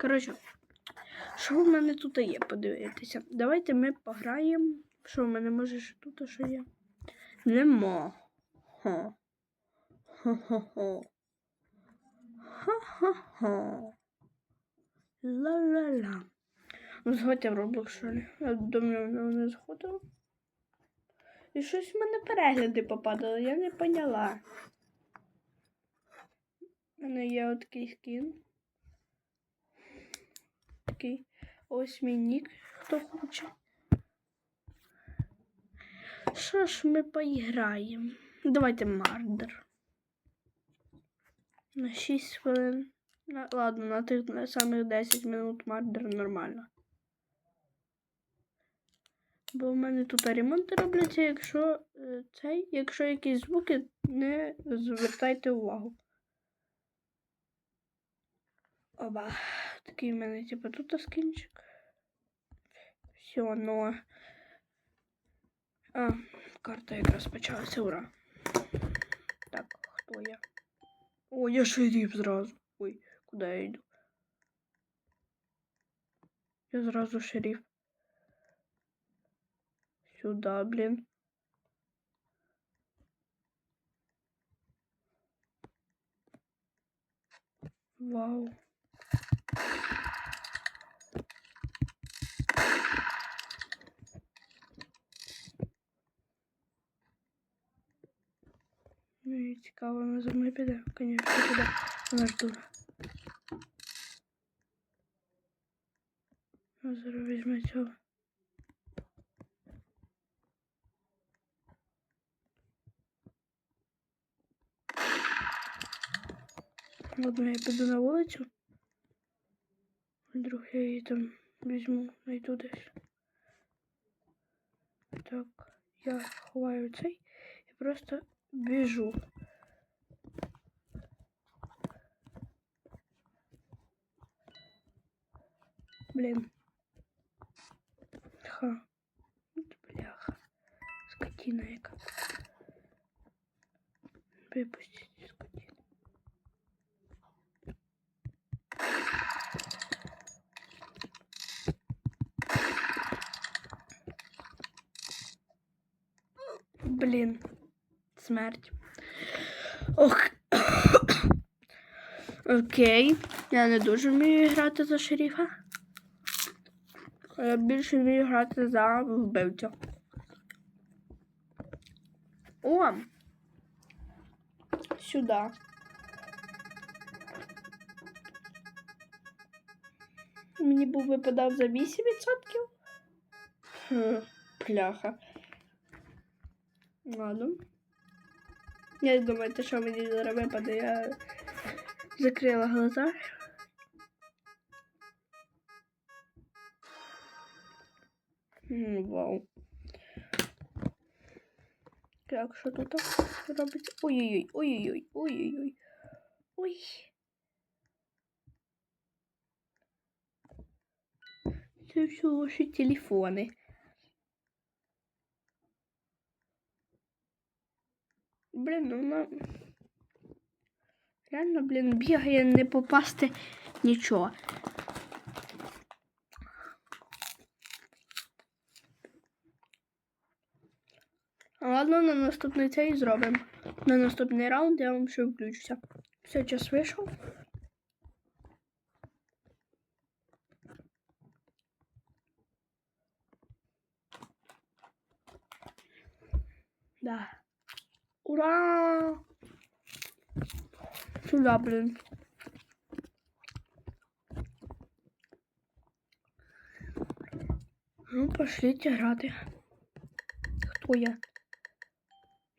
Коротше, що в мене тут є, подивитися. Давайте ми пограємо. Що в мене може ще тут що є? Нема. Ха. Ха-ха-ха. Ла-ла-ла. Ну, згодьте в Roblox, що ли? Я думаю, воно не заходило. І щось в мене перегляди попадали, я не поняла. У мене є отакий скін. Такий ось мій нік, хто хоче. Що ж ми поіграємо? Давайте мардер. На 6 хвилин. На, ладно, на тих на самих 10 минут мардер нормально. Бо в мене тут ремонти робляться, якщо е, цей, якщо якісь звуки, не звертайте увагу. Оба. Такий в мене, типу, тут скінчик. Все, ну. А, карта якраз почалася, ура. Так, хто я? О, я шериф зразу. Ой, куди я йду? Я зразу шериф. Сюда, блин. Вау. Ну і цікаво, вона за мною піде. Конечно, піде. Вона ж дура. А зараз візьме цього. Ладно, я піду на вулицю. Вдруг я її там візьму, найду десь. Так, я ховаю цей і просто біжу. Блін. Ха. Бляха. Скотина яка. Випустіть скотину. Блін. Смерть. Ох. Окей. Я не дуже вмію грати за шерифа. Я більше вмію грати за вбивця. О! Сюди. Мені був випадав за 8%. Хм, пляха. Ладно. Я думаю, що мені зараз випаде, я закрила глаза. Вау. Так, що тут робиться? Ой-ой-ой, ой-ой-ой, ой-ой-ой. Ой. Це все ваші телефони. Блін, ну вона... Реально, блін, бігає не попасти нічого. Ладно, на наступний цей зробимо. На наступний раунд я вам ще включуся. Все, час вийшов. Да. Ура! Сюда, блин. Ну, пошліть грати. Хто я?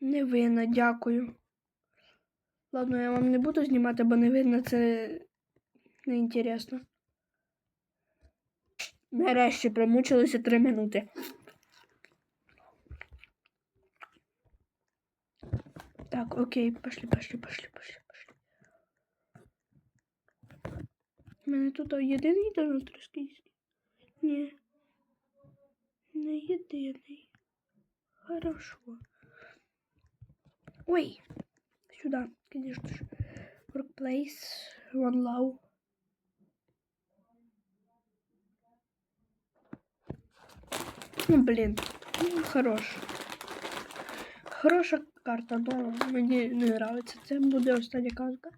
Не винна, дякую. Ладно, я вам не буду знімати, бо не видно, це неінтересно. Нарешті промучилися три минути. Так, окей, пошли, пошли, пошли, пошли, пошли. У мене тут єдиний донат російський? Ні. Не єдиний. Хорошо. Ой, сюда, конечно же. Workplace, One Law. Ну, блин, ну, хорош. Хорошая карта, но мне не нравится Це буде остальная казка.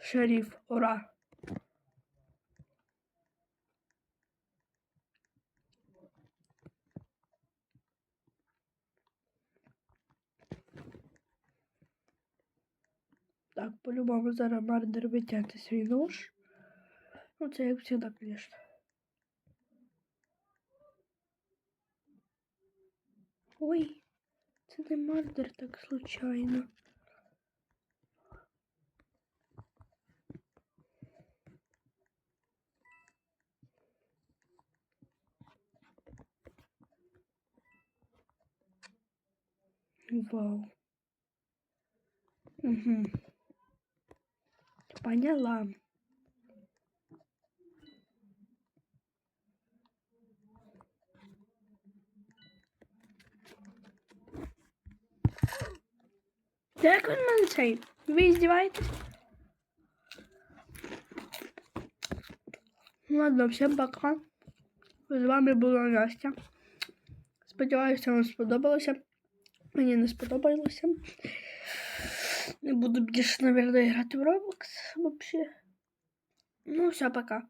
Шериф, ура! Так, по-любому зараз мардер витягне свій нож. Ну, це як завжди, звісно. Ой, це не мардер так случайно. Вау. Угу. Поняла. Як він мене цей? Ви здіваєтесь? Ну Ладно, всім пока. З вами була Настя. Сподіваюся, вам сподобалося. Мені не сподобалося. Не буду більше, наверное, грати в Roblox вообще. Ну, все, пока.